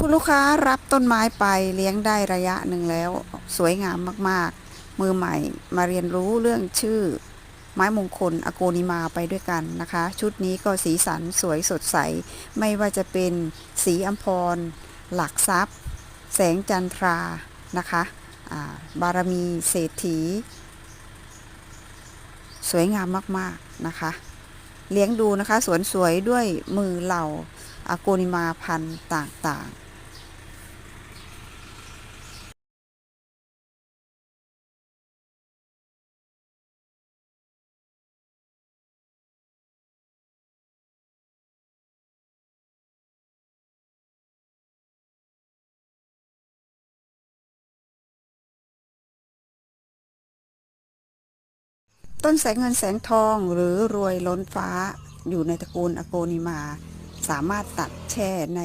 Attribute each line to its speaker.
Speaker 1: คุณลูกค้ารับต้นไม้ไปเลี้ยงได้ระยะหนึ่งแล้ว สวยงามมากๆ มือใหม่มาเรียนรู้เรื่องชื่อ ไม้มงคลอโกนิมาไปด้วยกันนะคะ ชุดนี้ก็สีสันสวยสดใส ไม่ว่าจะเป็นสีอัมพร หลักทรัพย์ แสงจันทรานะคะาบารมีเศรษฐี สวยงามมากๆนะคะ เลี้ยงดูนะคะสวนสวยด้วยมือเหล่าอโกนิมาพันธุ์ต่างๆ ต้นแสงเงินแสงทองหรือรวยล้นฟ้าอยู่ในตระกูลอโกนิมา สามารถตัดแช่ใน